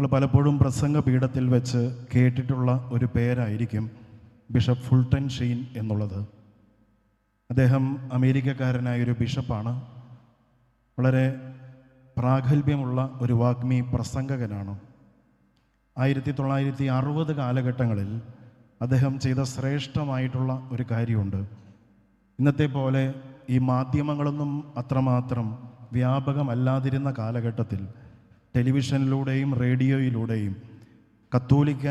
നമ്മൾ പലപ്പോഴും പ്രസംഗ പീഠത്തിൽ വെച്ച് കേട്ടിട്ടുള്ള ഒരു പേരായിരിക്കും ബിഷപ്പ് ഫുൾട്ടൻ ഷീൻ എന്നുള്ളത്. അദ്ദേഹം അമേരിക്കക്കാരനായ ഒരു ബിഷപ്പാണ്. വളരെ പ്രാഗൽഭ്യമുള്ള ഒരു വാഗ്മി പ്രസംഗകനാണ്. ആയിരത്തി തൊള്ളായിരത്തി അറുപത് കാലഘട്ടങ്ങളിൽ അദ്ദേഹം ചെയ്ത ശ്രേഷ്ഠമായിട്ടുള്ള ഒരു കാര്യമുണ്ട്. ഇന്നത്തെ പോലെ ഈ മാധ്യമങ്ങളൊന്നും അത്രമാത്രം വ്യാപകമല്ലാതിരുന്ന കാലഘട്ടത്തിൽ ടെലിവിഷനിലൂടെയും റേഡിയോയിലൂടെയും കത്തോലിക്ക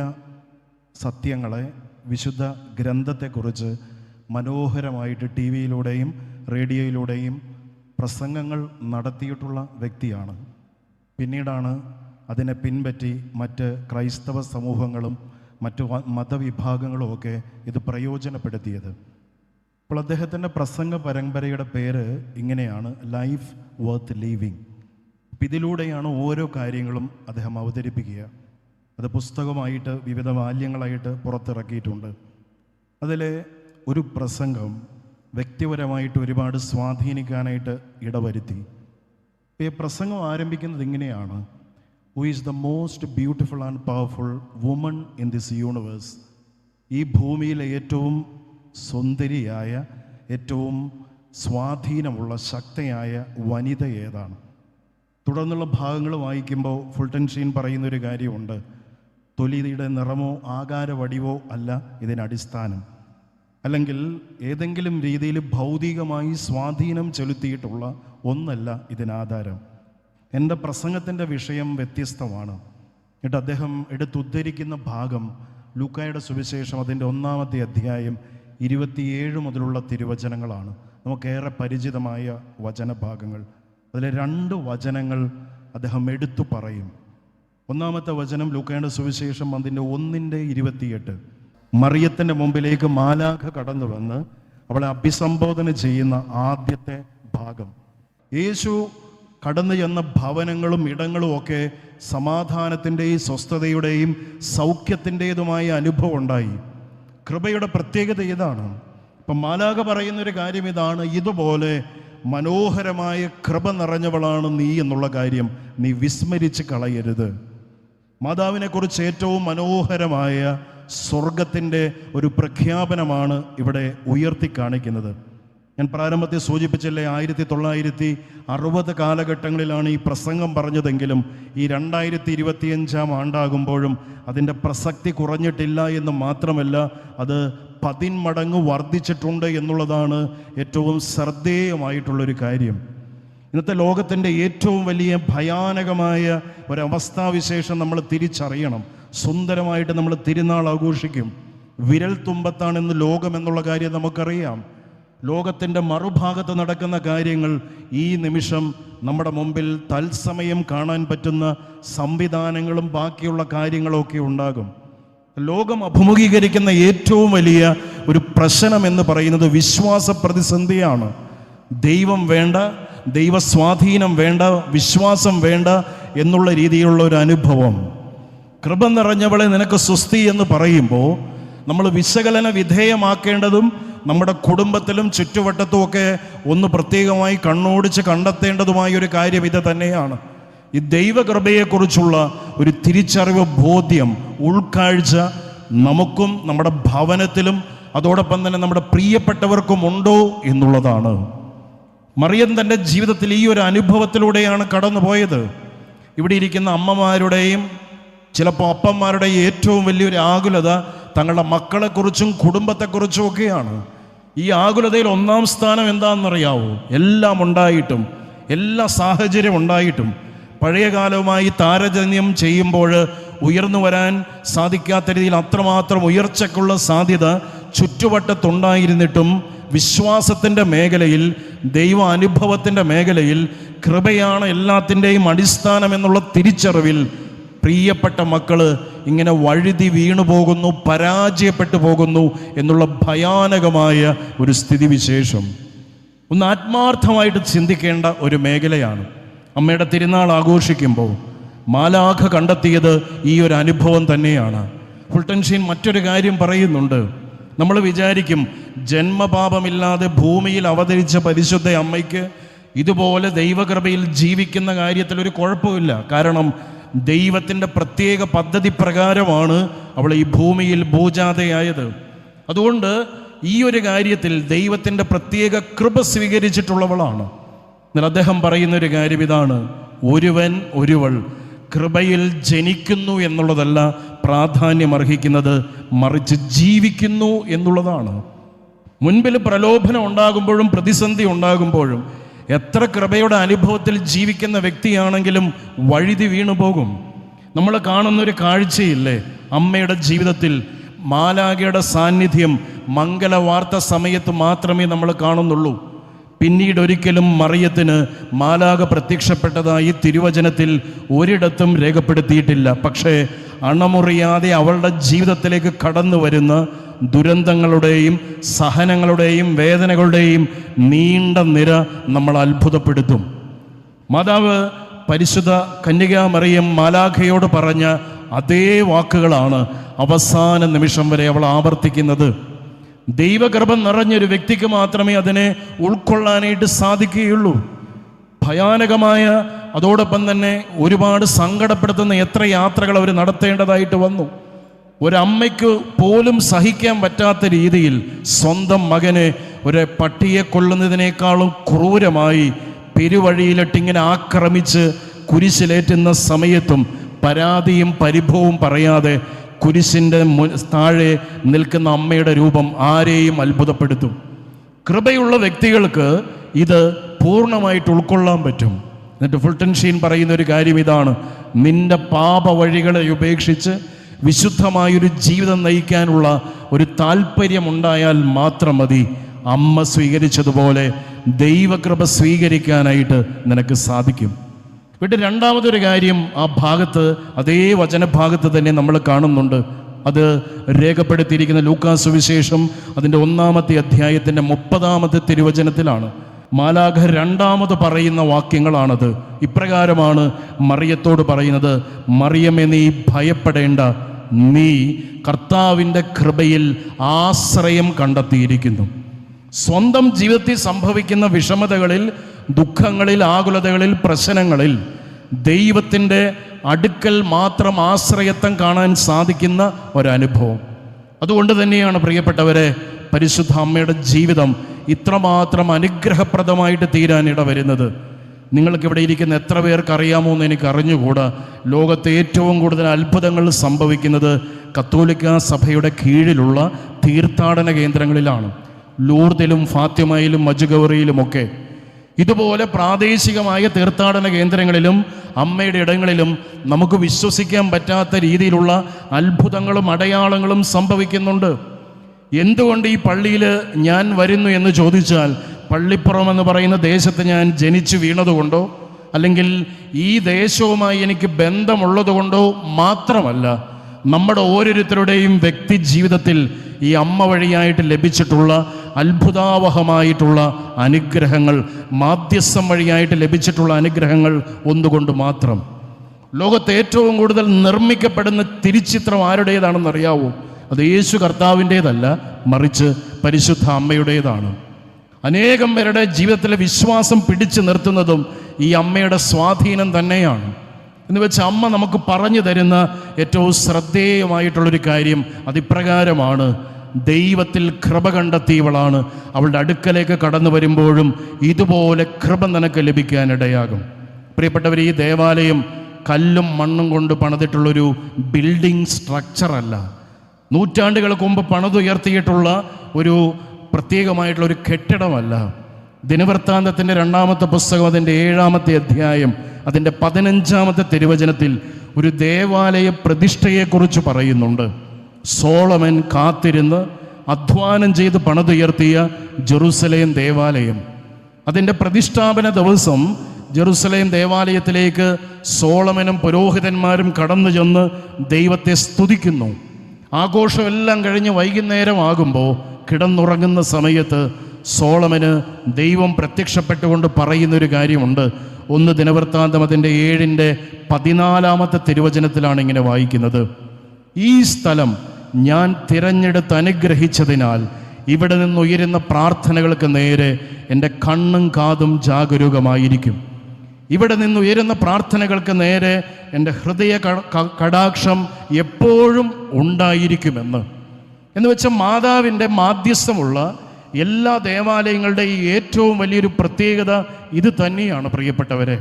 സത്യങ്ങളെ വിശുദ്ധ ഗ്രന്ഥത്തെക്കുറിച്ച് മനോഹരമായിട്ട് ടി വിയിലൂടെയും റേഡിയോയിലൂടെയും പ്രസംഗങ്ങൾ നടത്തിയിട്ടുള്ള വ്യക്തിയാണ്. പിന്നീടാണ് അതിനെ പിൻപറ്റി മറ്റ് ക്രൈസ്തവ സമൂഹങ്ങളും മറ്റു മതവിഭാഗങ്ങളുമൊക്കെ ഇത് പ്രയോജനപ്പെടുത്തിയത്. അപ്പോൾ അദ്ദേഹത്തിന്റെ പ്രസംഗ പരമ്പരയുടെ പേര് ഇങ്ങനെയാണ് ലൈഫ് വർത്ത് ലീവിങ് അപ്പം ഇതിലൂടെയാണ് ഓരോ കാര്യങ്ങളും അദ്ദേഹം അവതരിപ്പിക്കുക. അത് പുസ്തകമായിട്ട് വിവിധ ബാല്യങ്ങളായിട്ട് പുറത്തിറക്കിയിട്ടുണ്ട്. അതിലെ ഒരു പ്രസംഗം വ്യക്തിപരമായിട്ട് ഒരുപാട് സ്വാധീനിക്കാനായിട്ട് ഇടവരുത്തി. ഈ പ്രസംഗം ആരംഭിക്കുന്നത് ഇങ്ങനെയാണ്. Who is the most beautiful and powerful woman in this universe ഈ ഭൂമിയിലെ ഏറ്റവും സുന്ദരിയായ ഏറ്റവും സ്വാധീനമുള്ള ശക്തയായ വനിത ഏതാണ്? തുടർന്നുള്ള ഭാഗങ്ങൾ വായിക്കുമ്പോൾ ഫുൾട്ടൻ ഷീൻ പറയുന്ന ഒരു കാര്യമുണ്ട്. തൊലിയുടെ നിറമോ ആകാര വടിവോ അല്ല ഇതിനടിസ്ഥാനം. അല്ലെങ്കിൽ ഏതെങ്കിലും രീതിയിൽ ഭൗതികമായി സ്വാധീനം ചെലുത്തിയിട്ടുള്ള ഒന്നല്ല ഇതിനാധാരം. എന്റെ പ്രസംഗത്തിന്റെ വിഷയം വ്യത്യസ്തമാണ്. എന്നിട്ട് അദ്ദേഹം എടുത്തുദ്ധരിക്കുന്ന ഭാഗം ലൂക്കായുടെ സുവിശേഷം അതിന്റെ ഒന്നാമത്തെ അധ്യായം ഇരുപത്തിയേഴ് മുതലുള്ള തിരുവചനങ്ങളാണ്. നമുക്കേറെ പരിചിതമായ വചനഭാഗങ്ങൾ അതിലെ രണ്ട് വചനങ്ങൾ അദ്ദേഹം എടുത്തു പറയും. ഒന്നാമത്തെ വചനം ലൂക്കയുടെ സുവിശേഷം അതിന്റെ ഒന്നിന്റെ ഇരുപത്തിയെട്ട്. മറിയത്തിന്റെ മുമ്പിലേക്ക് മാലാഖ കടന്നു വന്ന് അവളെ അഭിസംബോധന ചെയ്യുന്ന ആദ്യത്തെ ഭാഗം. യേശു കടന്നു ചെന്ന ഭവനങ്ങളും ഇടങ്ങളും ഒക്കെ സമാധാനത്തിന്റെയും സ്വസ്ഥതയുടെയും സൗഖ്യത്തിന്റെതുമായ അനുഭവം ഉണ്ടായി. കൃപയുടെ പ്രത്യേകത ഇതാണ്. ഇപ്പം മാലാഖ പറയുന്നൊരു കാര്യം ഇതാണ്. ഇതുപോലെ മനോഹരമായ കൃപ നിറഞ്ഞവളാണ് നീ എന്നുള്ള കാര്യം നീ വിസ്മരിച്ച് കളയരുത്. മാതാവിനെക്കുറിച്ച് ഏറ്റവും മനോഹരമായ സ്വർഗത്തിന്റെ ഒരു പ്രഖ്യാപനമാണ് ഇവിടെ ഉയർത്തി കാണിക്കുന്നത്. ഞാൻ പ്രാരംഭത്തിൽ സൂചിപ്പിച്ചല്ലേ ആയിരത്തി തൊള്ളായിരത്തി അറുപത് കാലഘട്ടങ്ങളിലാണ് ഈ പ്രസംഗം പറഞ്ഞതെങ്കിലും ഈ രണ്ടായിരത്തി ഇരുപത്തിയഞ്ചാം ആണ്ടാകുമ്പോഴും അതിന്റെ പ്രസക്തി കുറഞ്ഞിട്ടില്ല എന്ന് മാത്രമല്ല അത് പതിന്മടങ്ങ് വർദ്ധിച്ചിട്ടുണ്ട് എന്നുള്ളതാണ് ഏറ്റവും ശ്രദ്ധേയമായിട്ടുള്ളൊരു കാര്യം. ഇന്നത്തെ ലോകത്തിന്റെ ഏറ്റവും വലിയ ഭയാനകമായ ഒരവസ്ഥാവിശേഷം നമ്മൾ തിരിച്ചറിയണം. സുന്ദരമായിട്ട് നമ്മൾ തിരുനാൾ ആഘോഷിക്കും. വിരൽ തുമ്പത്താണെന്ന് ലോകം എന്നുള്ള കാര്യം നമുക്കറിയാം. ലോകത്തിന്റെ മറുഭാഗത്ത് നടക്കുന്ന കാര്യങ്ങൾ ഈ നിമിഷം നമ്മുടെ മുമ്പിൽ തത്സമയം കാണാൻ പറ്റുന്ന സംവിധാനങ്ങളും ബാക്കിയുള്ള കാര്യങ്ങളൊക്കെ ഉണ്ടാകും. ലോകം അഭിമുഖീകരിക്കുന്ന ഏറ്റവും വലിയ ഒരു പ്രശ്നം എന്ന് പറയുന്നത് വിശ്വാസ പ്രതിസന്ധിയാണ്. ദൈവം വേണ്ട ദൈവസ്വാധീനം വേണ്ട വിശ്വാസം വേണ്ട എന്നുള്ള രീതിയിലുള്ള ഒരു അനുഭവം. കൃപ നിറഞ്ഞവളെ നിനക്ക് സ്വസ്തി എന്ന് പറയുമ്പോൾ നമ്മൾ വിശകലന വിധേയമാക്കേണ്ടതും നമ്മുടെ കുടുംബത്തിലും ചുറ്റുവട്ടത്തും ഒക്കെ ഒന്ന് പ്രത്യേകമായി കണ്ണോടിച്ച് കണ്ടെത്തേണ്ടതുമായ ഒരു കാര്യം ഇത് തന്നെയാണ്. ഈ ദൈവകൃപയെക്കുറിച്ചുള്ള ഒരു തിരിച്ചറിവ് ബോധ്യം ഉൾക്കാഴ്ച നമുക്കും നമ്മുടെ ഭവനത്തിലും അതോടൊപ്പം തന്നെ നമ്മുടെ പ്രിയപ്പെട്ടവർക്കും ഉണ്ടോ എന്നുള്ളതാണ്. മറിയം തന്റെ ജീവിതത്തിൽ ഈ ഒരു അനുഭവത്തിലൂടെയാണ് കടന്നുപോയത്. ഇവിടെ ഇരിക്കുന്ന അമ്മമാരുടെയും ചിലപ്പോൾ അപ്പന്മാരുടെയും ഏറ്റവും വലിയൊരു ആകുലത തങ്ങളുടെ മക്കളെക്കുറിച്ചും കുടുംബത്തെക്കുറിച്ചും ഒക്കെയാണ് ഈ ആകുലതയിൽ ഒന്നാം സ്ഥാനം എന്താണെന്നറിയാവോ? എല്ലാം ഉണ്ടായിട്ടും എല്ലാ സാഹചര്യം ഉണ്ടായിട്ടും. പഴയ കാലവുമായി താരതമ്യം ചെയ്യുമ്പോൾ ഉയർന്നു വരാൻ സാധിക്കാത്ത രീതിയിൽ അത്രമാത്രം ഉയർച്ചയ്ക്കുള്ള സാധ്യത ചുറ്റുവട്ടത്തുണ്ടായിരുന്നിട്ടും വിശ്വാസത്തിന്റെ മേഖലയിൽ ദൈവ അനുഭവത്തിന്റെ മേഖലയിൽ കൃപയാണ് എല്ലാത്തിന്റെയും അടിസ്ഥാനം എന്നുള്ള തിരിച്ചറിവിൽ പ്രിയപ്പെട്ട മക്കൾ ഇങ്ങനെ വഴുതി വീണു പോകുന്നു പരാജയപ്പെട്ടു പോകുന്നു എന്നുള്ള ഭയാനകമായ ഒരു സ്ഥിതിവിശേഷം. ഒന്ന് ആത്മാർത്ഥമായിട്ട് ചിന്തിക്കേണ്ട ഒരു മേഖലയാണ്. അമ്മയുടെ തിരുനാൾ ആഘോഷിക്കുമ്പോൾ മാലാഖ കണ്ടെത്തിയത് ഈ ഒരു അനുഭവം തന്നെയാണ്. ഫുൾട്ടൻഷീൻ മറ്റൊരു കാര്യം പറയുന്നുണ്ട്. നമ്മൾ വിചാരിക്കും ജന്മപാപമില്ലാതെ ഭൂമിയിൽ അവതരിച്ച പരിശുദ്ധ അമ്മയ്ക്ക് ഇതുപോലെ ദൈവകൃപയിൽ ജീവിക്കുന്ന കാര്യത്തിൽ ഒരു കുഴപ്പമില്ല. കാരണം ദൈവത്തിന്റെ പ്രത്യേക പദ്ധതി പ്രകാരമാണ് അവൾ ഈ ഭൂമിയിൽ ഭൂജാതയായത്. അതുകൊണ്ട് ഈ ഒരു കാര്യത്തിൽ ദൈവത്തിന്റെ പ്രത്യേക കൃപ സ്വീകരിച്ചിട്ടുള്ളവളാണ്. എന്നാൽ അദ്ദേഹം പറയുന്ന ഒരു കാര്യം ഇതാണ്. ഒരുവൻ ഒരുവൾ കൃപയിൽ ജനിക്കുന്നു എന്നുള്ളതല്ല പ്രാധാന്യം അർഹിക്കുന്നത് മറിച്ച് ജീവിക്കുന്നു എന്നുള്ളതാണ്. മുൻപിൽ പ്രലോഭനം ഉണ്ടാകുമ്പോഴും പ്രതിസന്ധി ഉണ്ടാകുമ്പോഴും എത്ര കൃപയുടെ അനുഭവത്തിൽ ജീവിക്കുന്ന വ്യക്തിയാണെങ്കിലും വഴുതി വീണു പോകും. നമ്മൾ കാണുന്ന ഒരു കാഴ്ചയില്ലേ? അമ്മയുടെ ജീവിതത്തിൽ മാലാകയുടെ സാന്നിധ്യം മംഗലവാർത്ത സമയത്ത് മാത്രമേ നമ്മൾ കാണുന്നുള്ളൂ. പിന്നീട് ഒരിക്കലും മറിയത്തിന് മാലാക പ്രത്യക്ഷപ്പെട്ടതായി തിരുവചനത്തിൽ ഒരിടത്തും രേഖപ്പെടുത്തിയിട്ടില്ല. പക്ഷേ അണമുറിയാതെ അവളുടെ ജീവിതത്തിലേക്ക് കടന്നു വരുന്ന ദുരന്തങ്ങളുടെയും സഹനങ്ങളുടെയും വേദനകളുടെയും നീണ്ട നിര നമ്മൾ അത്ഭുതപ്പെടുത്തും. മാതാവ് പരിശുദ്ധ കന്യകാമറിയം മാലാഖയോട് പറഞ്ഞ അതേ വാക്കുകളാണ് അവസാന നിമിഷം വരെ അവൾ ആവർത്തിക്കുന്നത്. ദൈവഗർഭം നിറഞ്ഞൊരു വ്യക്തിക്ക് മാത്രമേ അതിനെ ഉൾക്കൊള്ളാനായിട്ട് സാധിക്കുകയുള്ളൂ. ഭയാനകമായ അതോടൊപ്പം തന്നെ ഒരുപാട് സങ്കടപ്പെടുത്തുന്ന എത്ര യാത്രകൾ അവർ നടത്തേണ്ടതായിട്ട് വന്നു. ഒരമ്മയ്ക്ക് പോലും സഹിക്കാൻ പറ്റാത്ത രീതിയിൽ സ്വന്തം മകനെ ഒരു പട്ടിയെ കൊള്ളുന്നതിനേക്കാളും ക്രൂരമായി പെരുവഴിയിലിട്ടിങ്ങനെ ആക്രമിച്ച് കുരിശിലേറ്റുന്ന സമയത്തും പരാതിയും പരിഭവവും പറയാതെ കുരിശിന്റെ താഴെ നിൽക്കുന്ന അമ്മയുടെ രൂപം ആരെയും അത്ഭുതപ്പെടുത്തും. കൃപയുള്ള വ്യക്തികൾക്ക് ഇത് പൂർണമായിട്ട് ഉൾക്കൊള്ളാൻ പറ്റും. എന്നിട്ട് ഫുൾട്ടൻ ഷീൻ പറയുന്ന ഒരു കാര്യം ഇതാണ്. നിന്റെ പാപ വഴികളെ ഉപേക്ഷിച്ച് വിശുദ്ധമായൊരു ജീവിതം നയിക്കാനുള്ള ഒരു താല്പര്യമുണ്ടായാൽ മാത്രം മതി. അമ്മ സ്വീകരിച്ചതുപോലെ ദൈവകൃപ സ്വീകരിക്കാനായിട്ട് നിനക്ക് സാധിക്കും. വീട്ടിൽ രണ്ടാമതൊരു കാര്യം ആ ഭാഗത്ത് അതേ വചനഭാഗത്ത് തന്നെ നമ്മൾ കാണുന്നുണ്ട്. അത് രേഖപ്പെടുത്തിയിരിക്കുന്ന ലൂക്കാസ് സുവിശേഷം അതിന്റെ ഒന്നാമത്തെ അധ്യായത്തിന്റെ മുപ്പതാമത്തെ തിരുവചനത്തിലാണ്. മാലാഖ രണ്ടാമത് പറയുന്ന വാക്യങ്ങളാണത്. ഇപ്രകാരമാണ് മറിയത്തോട് പറയുന്നത് മറിയമേ നീ ഭയപ്പെടേണ്ട. നീ കർത്താവിന്റെ കൃപയിൽ ആശ്രയം കണ്ടെത്തിയിരിക്കുന്നു. സ്വന്തം ജീവിതത്തിൽ സംഭവിക്കുന്ന വിഷമതകളിൽ ദുഃഖങ്ങളിൽ ആകുലതകളിൽ പ്രശ്നങ്ങളിൽ ദൈവത്തിന്റെ അടുക്കൽ മാത്രം ആശ്രയത്വം കാണാൻ സാധിക്കുന്ന ഒരനുഭവം. അതുകൊണ്ട് തന്നെയാണ് പ്രിയപ്പെട്ടവരെ പരിശുദ്ധ അമ്മയുടെ ജീവിതം ഇത്രമാത്രം അനുഗ്രഹപ്രദമായിട്ട് തീരാനിട ഇടവരുന്നത് നിങ്ങൾക്ക് ഇവിടെ ഇരിക്കുന്ന എത്ര പേർക്ക് അറിയാമോ എന്ന് എനിക്ക് അറിഞ്ഞുകൂടാ. ലോകത്തെ ഏറ്റവും കൂടുതൽ അത്ഭുതങ്ങൾ സംഭവിക്കുന്നത് കത്തോലിക്ക സഭയുടെ കീഴിലുള്ള തീർത്ഥാടന കേന്ദ്രങ്ങളിലാണ്. ലൂർദിലും ഫാത്തിമയിലും മജുഗവറിയിലുമൊക്കെ ഇതുപോലെ പ്രാദേശികമായ തീർത്ഥാടന കേന്ദ്രങ്ങളിലും അമ്മയുടെ ഇടങ്ങളിലും നമുക്ക് വിശ്വസിക്കാൻ പറ്റാത്ത രീതിയിലുള്ള അത്ഭുതങ്ങളും അടയാളങ്ങളും സംഭവിക്കുന്നുണ്ട്. എന്തുകൊണ്ട് ഈ പള്ളിയിൽ ഞാൻ വരുന്നു എന്ന് ചോദിച്ചാൽ പള്ളിപ്പുറം എന്ന് പറയുന്ന ദേശത്ത് ഞാൻ ജനിച്ചു വീണതുകൊണ്ടോ അല്ലെങ്കിൽ ഈ ദേശവുമായി എനിക്ക് ബന്ധമുള്ളതുകൊണ്ടോ മാത്രമല്ല നമ്മുടെ ഓരോരുത്തരുടെയും വ്യക്തി ജീവിതത്തിൽ ഈ അമ്മ വഴിയായിട്ട് ലഭിച്ചിട്ടുള്ള അത്ഭുതാവഹമായിട്ടുള്ള അനുഗ്രഹങ്ങൾ മാധ്യസ്ഥം വഴിയായിട്ട് ലഭിച്ചിട്ടുള്ള അനുഗ്രഹങ്ങൾ ഒന്നുകൊണ്ട് മാത്രം. ലോകത്ത് ഏറ്റവും കൂടുതൽ നിർമ്മിക്കപ്പെടുന്ന തിരിച്ചിത്രം ആരുടേതാണെന്ന് അറിയാവോ അത് യേശു കർത്താവിന്റേതല്ല മറിച്ച് പരിശുദ്ധ അമ്മയുടേതാണ്. അനേകം പേരുടെ ജീവിതത്തിലെ വിശ്വാസം പിടിച്ചു നിർത്തുന്നതും ഈ അമ്മയുടെ സ്വാധീനം തന്നെയാണ്. എന്ന് വെച്ച് അമ്മ നമുക്ക് പറഞ്ഞു തരുന്ന ഏറ്റവും ശ്രദ്ധേയമായിട്ടുള്ളൊരു കാര്യം അതിപ്രകാരമാണ്. ദൈവത്തിൽ കൃപ കണ്ടെത്തിയവളാണ്. അവളുടെ അടുക്കലേക്ക് കടന്നു വരുമ്പോഴും ഇതുപോലെ കൃപ നിനക്ക് ലഭിക്കാനിടയാകും. പ്രിയപ്പെട്ടവർ ഈ ദേവാലയം കല്ലും മണ്ണും കൊണ്ട് പണിതിട്ടുള്ളൊരു ബിൽഡിംഗ് സ്ട്രക്ചറല്ല. നൂറ്റാണ്ടുകൾക്ക് മുമ്പ് പണിതുയർത്തിയിട്ടുള്ള ഒരു പ്രത്യേകമായിട്ടുള്ള ഒരു കെട്ടിടമല്ല. ദിനവൃത്താന്തത്തിന്റെ രണ്ടാമത്തെ പുസ്തകം അതിന്റെ ഏഴാമത്തെ അധ്യായം അതിന്റെ പതിനഞ്ചാമത്തെ തിരുവചനത്തിൽ ഒരു ദേവാലയ പ്രതിഷ്ഠയെക്കുറിച്ച് പറയുന്നുണ്ട്. സോളമൻ കാത്തിരുന്ന് അധ്വാനം ചെയ്ത് പണിതുയർത്തിയ ജെറുസലേം ദേവാലയം. അതിന്റെ പ്രതിഷ്ഠാപന ദിവസം ജെറുസലേം ദേവാലയത്തിലേക്ക് സോളമനും പുരോഹിതന്മാരും കടന്നു ചെന്ന് ദൈവത്തെ സ്തുതിക്കുന്നു. ആഘോഷമെല്ലാം കഴിഞ്ഞ് വൈകുന്നേരമാകുമ്പോൾ കിടന്നുറങ്ങുന്ന സമയത്ത് സോളമന് ദൈവം പ്രത്യക്ഷപ്പെട്ടുകൊണ്ട് പറയുന്നൊരു കാര്യമുണ്ട്. ഒന്ന് ദിനവൃത്താന്തം അതിന്റെ ഏഴിന്റെ പതിനാലാമത്തെ തിരുവചനത്തിലാണ് ഇങ്ങനെ വായിക്കുന്നത്. ഈ സ്ഥലം ഞാൻ തിരഞ്ഞെടുത്ത് അനുഗ്രഹിച്ചതിനാൽ ഇവിടെ നിന്ന് ഉയരുന്ന പ്രാർത്ഥനകൾക്ക് നേരെ എന്റെ കണ്ണും കാതും ജാഗരൂകമായിരിക്കും. ഇവിടെ നിന്ന് ഉയരുന്ന പ്രാർത്ഥനകൾക്ക് നേരെ എന്റെ ഹൃദയ കടാക്ഷം എപ്പോഴും ഉണ്ടായിരിക്കുമെന്ന്. എന്ന് വെച്ചാൽ മാതാവിന്റെ മാധ്യസ്ഥമുള്ള എല്ലാ ദേവാലയങ്ങളുടെയും ഏറ്റവും വലിയൊരു പ്രത്യേകത ഇത് തന്നെയാണ് പ്രിയപ്പെട്ടവരെ.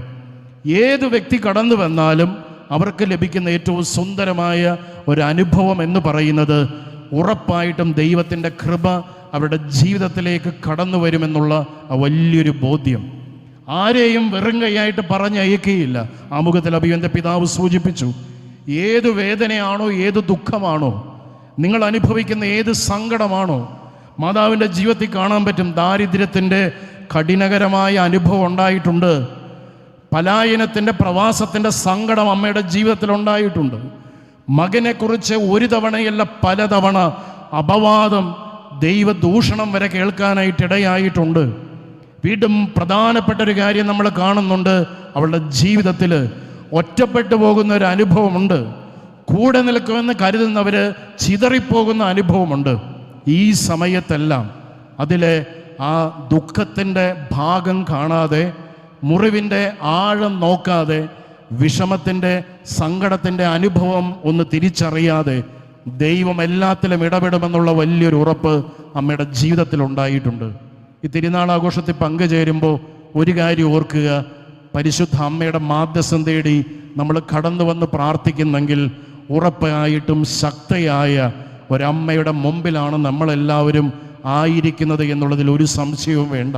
ഏത് വ്യക്തി കടന്നു വന്നാലും അവർക്ക് ലഭിക്കുന്ന ഏറ്റവും സുന്ദരമായ ഒരു അനുഭവം എന്ന് പറയുന്നത് ഉറപ്പായിട്ടും ദൈവത്തിന്റെ കൃപ അവരുടെ ജീവിതത്തിലേക്ക് കടന്നു വരുമെന്നുള്ള വലിയൊരു ബോധ്യം. ആരെയും വെറും കൈയായിട്ട് പറഞ്ഞയക്കുകയില്ല ആമുഖത്തിൽ അഭിയന്റെ പിതാവ് സൂചിപ്പിച്ചു ഏത് വേദനയാണോ ഏത് ദുഃഖമാണോ നിങ്ങൾ അനുഭവിക്കുന്ന ഏത് സങ്കടമാണോ മാതാവിന്റെ ജീവിതത്തിൽ കാണാൻ പറ്റും ദാരിദ്ര്യത്തിന്റെ കഠിനകരമായ അനുഭവം ഉണ്ടായിട്ടുണ്ട്. പലായനത്തിന്റെ പ്രവാസത്തിന്റെ സങ്കടം അമ്മയുടെ ജീവിതത്തിൽ ഉണ്ടായിട്ടുണ്ട്. മകനെക്കുറിച്ച് ഒരു തവണയല്ല പലതവണ അപവാദം ദൈവദൂഷണം വരെ കേൾക്കാനായിട്ട് ഇടയായിട്ടുണ്ട്. വീണ്ടും പ്രധാനപ്പെട്ട ഒരു കാര്യം നമ്മൾ കാണുന്നുണ്ട്. അവളുടെ ജീവിതത്തിൽ ഒറ്റപ്പെട്ടു പോകുന്ന ഒരു അനുഭവമുണ്ട്. കൂടെ നിൽക്കുമെന്ന് കരുതുന്നവർ ചിതറിപ്പോകുന്ന അനുഭവമുണ്ട്. ഈ സമയത്തെല്ലാം അതിലെ ആ ദുഃഖത്തിന്റെ ഭാഗം കാണാതെ മുറിവിന്റെ ആഴം നോക്കാതെ വിഷമത്തിന്റെ സങ്കടത്തിന്റെ അനുഭവം ഒന്ന് തിരിച്ചറിയാതെ ദൈവം എല്ലാത്തിലും ഇടപെടുമെന്നുള്ള വലിയൊരു ഉറപ്പ് അമ്മയുടെ ജീവിതത്തിൽ ഉണ്ടായിട്ടുണ്ട്. ഈ തിരുനാൾ ആഘോഷത്തിൽ പങ്കുചേരുമ്പോൾ ഒരു കാര്യം ഓർക്കുക പരിശുദ്ധ അമ്മയുടെ മാധ്യസ്ഥം തേടി നമ്മൾ കടന്നു വന്ന് പ്രാർത്ഥിക്കുന്നെങ്കിൽ ഉറപ്പായിട്ടും ശക്തയായ ഒരമ്മയുടെ മുമ്പിലാണ് നമ്മളെല്ലാവരും ആയിരിക്കുന്നത് എന്നുള്ളതിൽ ഒരു സംശയവും വേണ്ട.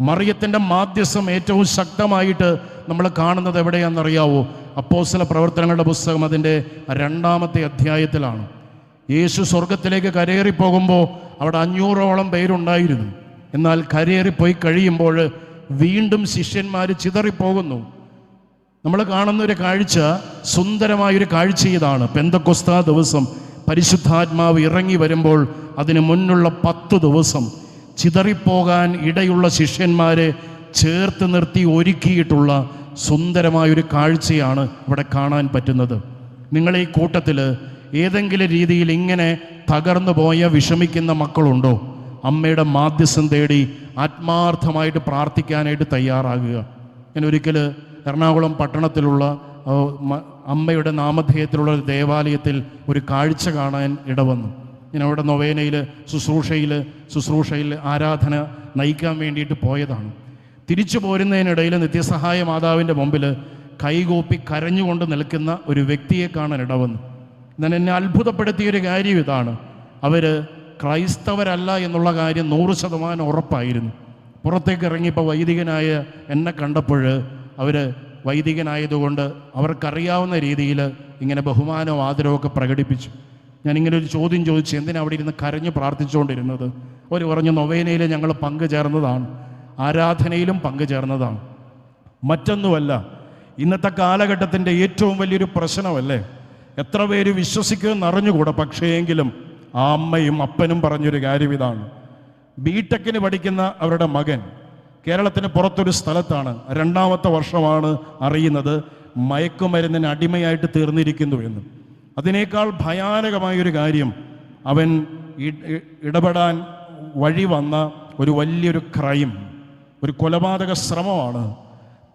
മറിയത്തിന്റെ മാധ്യസ്ഥം ഏറ്റവും ശക്തമായിട്ട് നമ്മൾ കാണുന്നത് എവിടെയാണെന്നറിയാവോ? അപ്പോസല പ്രവർത്തനങ്ങളുടെ പുസ്തകം അതിന്റെ രണ്ടാമത്തെ അധ്യായത്തിലാണ്. യേശു സ്വർഗത്തിലേക്ക് കരയേറി പോകുമ്പോൾ അവിടെ അഞ്ഞൂറോളം പേരുണ്ടായിരുന്നു. എന്നാൽ കരയേറിപ്പോയി കഴിയുമ്പോൾ വീണ്ടും ശിഷ്യന്മാർ ചിതറിപ്പോകുന്നു. നമ്മൾ കാണുന്ന ഒരു കാഴ്ച സുന്ദരമായൊരു കാഴ്ച ഇതാണ് പെന്തക്കൊസ്താ ദിവസം പരിശുദ്ധാത്മാവ് ഇറങ്ങി വരുമ്പോൾ അതിന് മുന്നുള്ള പത്ത് ദിവസം ചിതറിപ്പോകാൻ ഇടയുള്ള ശിഷ്യന്മാരെ ചേർത്ത് നിർത്തി ഒരുക്കിയിട്ടുള്ള സുന്ദരമായൊരു കാഴ്ചയാണ് ഇവിടെ കാണാൻ പറ്റുന്നത്. നിങ്ങൾ ഈ കൂട്ടത്തിൽ ഏതെങ്കിലും രീതിയിൽ ഇങ്ങനെ തകർന്നു പോയ വിഷമിക്കുന്ന മക്കളുണ്ടോ? അമ്മയുടെ മാധ്യസ്ഥം തേടി ആത്മാർത്ഥമായിട്ട് പ്രാർത്ഥിക്കാനായിട്ട് തയ്യാറാകുക. ഞാൻ ഒരിക്കൽ എറണാകുളം പട്ടണത്തിലുള്ള അമ്മയുടെ നാമധേയത്തിലുള്ള ഒരു ദേവാലയത്തിൽ ഒരു കാഴ്ച കാണാൻ ഇടവന്നു. ഞാൻ അവിടെ നൊവേനയിൽ ശുശ്രൂഷയിൽ ശുശ്രൂഷയിൽ ആരാധന നയിക്കാൻ വേണ്ടിയിട്ട് പോയതാണ്. തിരിച്ചു പോരുന്നതിനിടയിൽ നിത്യസഹായ മാതാവിന്റെ മുമ്പിൽ കൈകോപ്പി കരഞ്ഞുകൊണ്ട് നിൽക്കുന്ന ഒരു വ്യക്തിയെ കാണാൻ ഇടവന്നു. ഞാൻ എന്നെ അത്ഭുതപ്പെടുത്തിയൊരു കാര്യം ഇതാണ്. അവർ ക്രൈസ്തവരല്ല എന്നുള്ള കാര്യം നൂറ് ശതമാനം ഉറപ്പായിരുന്നു. പുറത്തേക്ക് ഇറങ്ങിയപ്പോൾ വൈദികനായ എന്നെ കണ്ടപ്പോൾ അവർ വൈദികനായതുകൊണ്ട് അവർക്കറിയാവുന്ന രീതിയിൽ ഇങ്ങനെ ബഹുമാനവും ആദരവുമൊക്കെ പ്രകടിപ്പിച്ചു. ഞാനിങ്ങനെ ഒരു ചോദ്യം ചോദിച്ചു എന്തിനാണ് അവിടെ ഇരുന്ന് കരഞ്ഞു പ്രാർത്ഥിച്ചുകൊണ്ടിരുന്നത്? അവർ പറഞ്ഞു നൊവേനയിൽ ഞങ്ങൾ പങ്കുചേർന്നതാണ് ആരാധനയിലും പങ്കുചേർന്നതാണ് മറ്റൊന്നുമല്ല ഇന്നത്തെ കാലഘട്ടത്തിന്റെ ഏറ്റവും വലിയൊരു പ്രശ്നമല്ലേ? എത്ര പേര് വിശ്വസിക്കുമെന്ന് അറിഞ്ഞുകൂടാ പക്ഷേ എങ്കിലും ആ അമ്മയും അപ്പനും പറഞ്ഞൊരു കാര്യം ഇതാണ്. ബിടെക്കിന് പഠിക്കുന്ന അവരുടെ മകൻ കേരളത്തിന് പുറത്തൊരു സ്ഥലത്താണ്. രണ്ടാമത്തെ വർഷമാണ് അറിയുന്നത് മയക്കുമരുന്നിന് അടിമയായിട്ട് തീർന്നിരിക്കുന്നു എന്ന്. അതിനേക്കാൾ ഭയാനകമായൊരു കാര്യം അവൻ ഇടപെടാൻ വഴി വന്ന ഒരു വലിയൊരു ക്രൈം ഒരു കൊലപാതക ശ്രമമാണ്.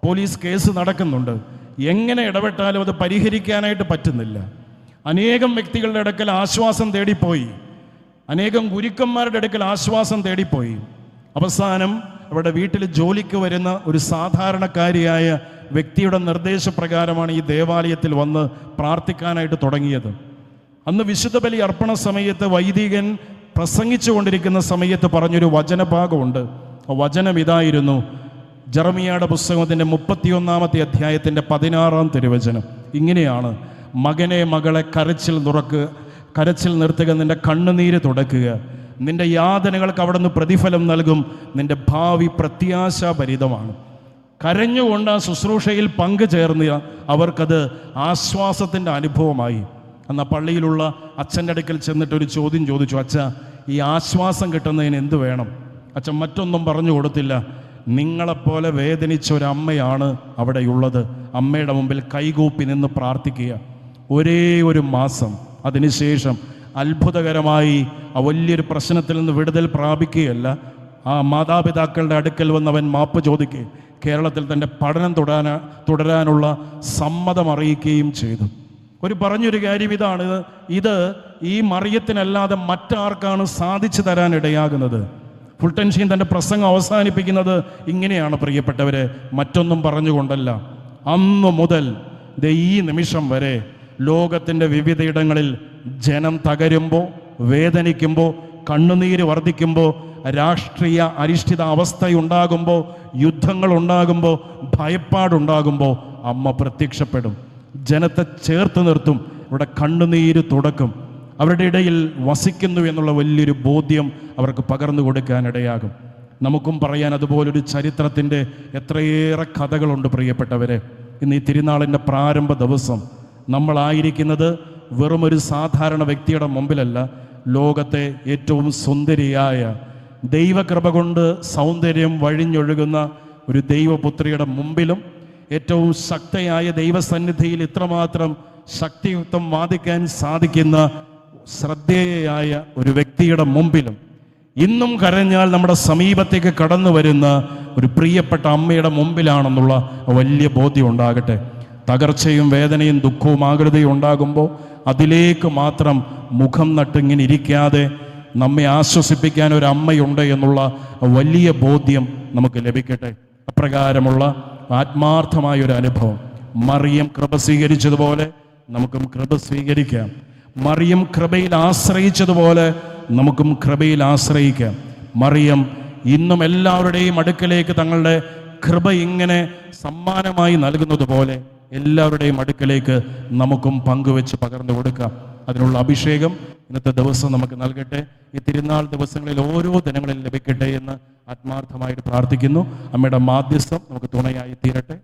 പോലീസ് കേസ് നടക്കുന്നുണ്ട്. എങ്ങനെ ഇടപെട്ടാലും അത് പരിഹരിക്കാനായിട്ട് പറ്റുന്നില്ല. അനേകം വ്യക്തികളുടെ അടുക്കൽ ആശ്വാസം തേടിപ്പോയി. അനേകം ഗുരുക്കന്മാരുടെ അടുക്കൽ ആശ്വാസം തേടിപ്പോയി. അവസാനം അവിടെ വീട്ടിൽ ജോലിക്ക് വരുന്ന ഒരു സാധാരണക്കാരിയായ വ്യക്തിയുടെ നിർദ്ദേശപ്രകാരമാണ് ഈ ദേവാലയത്തിൽ വന്ന് പ്രാർത്ഥിക്കാനായിട്ട് തുടങ്ങിയത്. അന്ന് വിശുദ്ധ ബലി അർപ്പണ സമയത്ത് വൈദികൻ പ്രസംഗിച്ചു കൊണ്ടിരിക്കുന്ന സമയത്ത് പറഞ്ഞൊരു വചനഭാഗമുണ്ട്. ആ വചനം ഇതായിരുന്നു. ജറമിയായുടെ പുസ്തകത്തിന്റെ മുപ്പത്തിയൊന്നാമത്തെ അധ്യായത്തിന്റെ പതിനാറാം തിരുവചനം. ഇങ്ങനെയാണ് മകനെ മകളെ കരച്ചിൽ നുറക്കുക കരച്ചിൽ നിർത്തുക നിന്റെ കണ്ണുനീര് തുടക്കുക. നിന്റെ യാതനകൾക്ക് അവിടെ നിന്ന് പ്രതിഫലം നൽകും. നിന്റെ ഭാവി പ്രത്യാശാഭരിതമാണ്. കരഞ്ഞുകൊണ്ട് ആ ശുശ്രൂഷയിൽ പങ്കുചേർന്ന അവർക്കത് ആശ്വാസത്തിന്റെ അനുഭവമായി. അന്ന് പള്ളിയിലുള്ള അച്ഛന്റെ അടുക്കൽ ചെന്നിട്ട് ഒരു ചോദ്യം ചോദിച്ചു അച്ഛ ഈ ആശ്വാസം കിട്ടുന്നതിന് എന്ത് വേണം? അച്ഛൻ മറ്റൊന്നും പറഞ്ഞു കൊടുത്തില്ല. നിങ്ങളെപ്പോലെ വേദനിച്ച ഒരു അമ്മയാണ് അവിടെയുള്ളത്. അമ്മയുടെ മുമ്പിൽ കൈകൂപ്പി നിന്ന് പ്രാർത്ഥിക്കുക. ഒരേ ഒരു മാസം. അതിനുശേഷം അത്ഭുതകരമായി ആ വലിയൊരു പ്രശ്നത്തിൽ നിന്ന് വിടുതൽ പ്രാപിക്കുകയല്ല. ആ മാതാപിതാക്കളുടെ അടുക്കൽ വന്നവൻ മാപ്പ് ചോദിക്കുകയും കേരളത്തിൽ തന്റെ പഠനം തുടരാൻ തുടരാനുള്ള സമ്മതം അറിയിക്കുകയും ചെയ്തു. ഒരു പറഞ്ഞൊരു കാര്യം ഇതാണ് ഇത് ഈ മറിയത്തിനല്ലാതെ മറ്റാർക്കാണ് സാധിച്ചു തരാൻ ഇടയാകുന്നത്. ഫുൾട്ടൻഷീൻ തന്റെ പ്രസംഗം അവസാനിപ്പിക്കുന്നത് ഇങ്ങനെയാണ് പ്രിയപ്പെട്ടവരെ മറ്റൊന്നും പറഞ്ഞുകൊണ്ടല്ല. അന്നു മുതൽ ഈ നിമിഷം വരെ ലോകത്തിന്റെ വിവിധയിടങ്ങളിൽ ജനം തകരുമ്പോൾ വേദനിക്കുമ്പോൾ കണ്ണുനീര് വർദ്ധിക്കുമ്പോൾ രാഷ്ട്രീയ അരിഷ്ഠിത അവസ്ഥയുണ്ടാകുമ്പോൾ യുദ്ധങ്ങൾ ഉണ്ടാകുമ്പോൾ ഭയപ്പാടുണ്ടാകുമ്പോൾ അമ്മ പ്രത്യക്ഷപ്പെടും. ജനത്തെ ചേർത്ത് നിർത്തും. ഇവിടെ കണ്ണുനീര് തുടക്കും. അവരുടെ ഇടയിൽ വസിക്കുന്നു എന്നുള്ള വലിയൊരു ബോധ്യം അവർക്ക് പകർന്നു കൊടുക്കാനിടയാകും. നമുക്കും പറയാൻ അതുപോലൊരു ചരിത്രത്തിന്റെ എത്രയേറെ കഥകളുണ്ട് പ്രിയപ്പെട്ടവരെ. ഇന്ന് ഈ തിരുനാളിന്റെ പ്രാരംഭ ദിവസം നമ്മളായിരിക്കുന്നത് വെറും ഒരു സാധാരണ വ്യക്തിയുടെ മുമ്പിലല്ല ലോകത്തെ ഏറ്റവും സുന്ദരിയായ ദൈവകൃപ കൊണ്ട് സൗന്ദര്യം വഴിഞ്ഞൊഴുകുന്ന ഒരു ദൈവപുത്രിയുടെ മുമ്പിലും ഏറ്റവും ശക്തയായ ദൈവസന്നിധിയിൽ ഇത്രമാത്രം ശക്തിയുക്തം വാദിക്കാൻ സാധിക്കുന്ന ശ്രദ്ധേയയായ ഒരു വ്യക്തിയുടെ മുമ്പിലും ഇന്നും കരഞ്ഞാൽ നമ്മുടെ സമീപത്തേക്ക് കടന്നു വരുന്ന ഒരു പ്രിയപ്പെട്ട അമ്മയുടെ മുമ്പിലാണെന്നുള്ള വലിയ ബോധ്യം ഉണ്ടാകട്ടെ. തകർച്ചയും വേദനയും ദുഃഖവും ആകൃതയും ഉണ്ടാകുമ്പോൾ അതിലേക്ക് മാത്രം മുഖം നട്ടിങ്ങനെ ഇരിക്കാതെ നമ്മെ ആശ്വസിപ്പിക്കാൻ ഒരു അമ്മയുണ്ട് എന്നുള്ള വലിയ ബോധ്യം നമുക്ക് ലഭിക്കട്ടെ. അപ്രകാരമുള്ള ആത്മാർത്ഥമായ ഒരു അനുഭവം. മറിയം കൃപ സ്വീകരിച്ചതുപോലെ നമുക്കും കൃപ സ്വീകരിക്കാം. മറിയം കൃപയിൽ ആശ്രയിച്ചതുപോലെ നമുക്കും കൃപയിൽ ആശ്രയിക്കാം. മറിയം ഇന്നും എല്ലാവരുടെയും അടുക്കലേക്ക് തങ്ങളുടെ കൃപ ഇങ്ങനെ സമ്മാനമായി നൽകുന്നത് പോലെ എല്ലാവരുടെയും അടുക്കലേക്ക് നമുക്കും പങ്കുവെച്ച് പകർന്നു കൊടുക്കാം. അതിനുള്ള അഭിഷേകം ഇന്നത്തെ ദിവസം നമുക്ക് നൽകട്ടെ. ഈ തിരുനാൾ ദിവസങ്ങളിൽ ഓരോ ദിനങ്ങളിലും ലഭിക്കട്ടെ എന്ന് ആത്മാർത്ഥമായിട്ട് പ്രാർത്ഥിക്കുന്നു. അമ്മയുടെ മാധ്യസ്ഥം നമുക്ക് തുണയായി തീരട്ടെ.